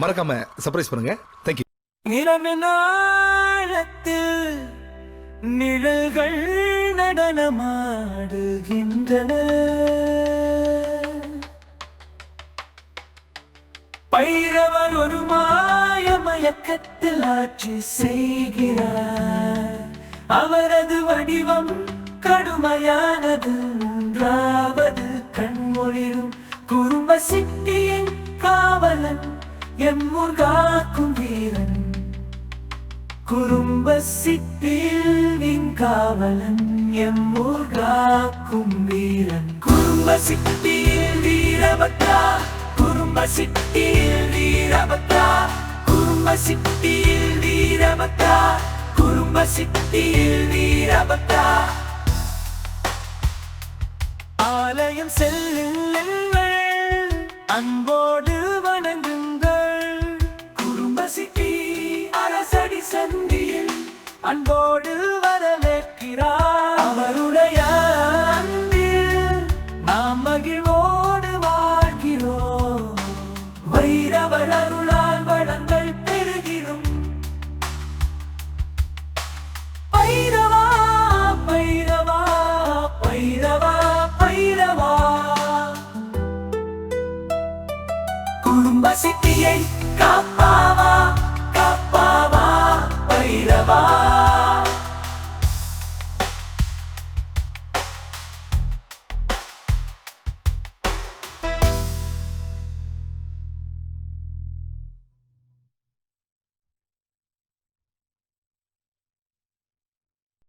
மறக்காம சர்ப்ரைஸ் பண்ணுங்க. தேங்க்யூ இரவின் ஆழத்தில் நிழல்கள் நடனமாடுகின்றன. பைரவர் ஒரு மாய மயக்கத்தில் ஆட்சி செய்கிறார். அவரது வடிவம் கடுமையானது. மூன்றாவது கண்மொழியும் குறும்ப சிட்டியின் காவலன் எம்மூர் காக்கும் வீரன் குறும்ப சிட்டியின் காவலன் எம்மூர் காக்கும் வீரன். குறும்ப சிட்டியில் வீரபத்ரா குறும்ப சிட்டியில் வீரபத்ரா குறும்ப சிட்டியில் வீரபத்ரா குறும்ப சிட்டியில் வீரபத்ரா. ஆலயம் செல்லுங்கள் அன்போடு குடும்ப அரசடி சந்தியில் அன்போடு வரவேற்கிறார். அவருடைய அன்பில் நாம் மகிழ்வோடு வாழ்கிறோம். வைரவர் அருளால் வளங்கள் பெறுகிறோம் பைரவா பைரவா பைரவா பைரவா. குடும்ப சித்தியை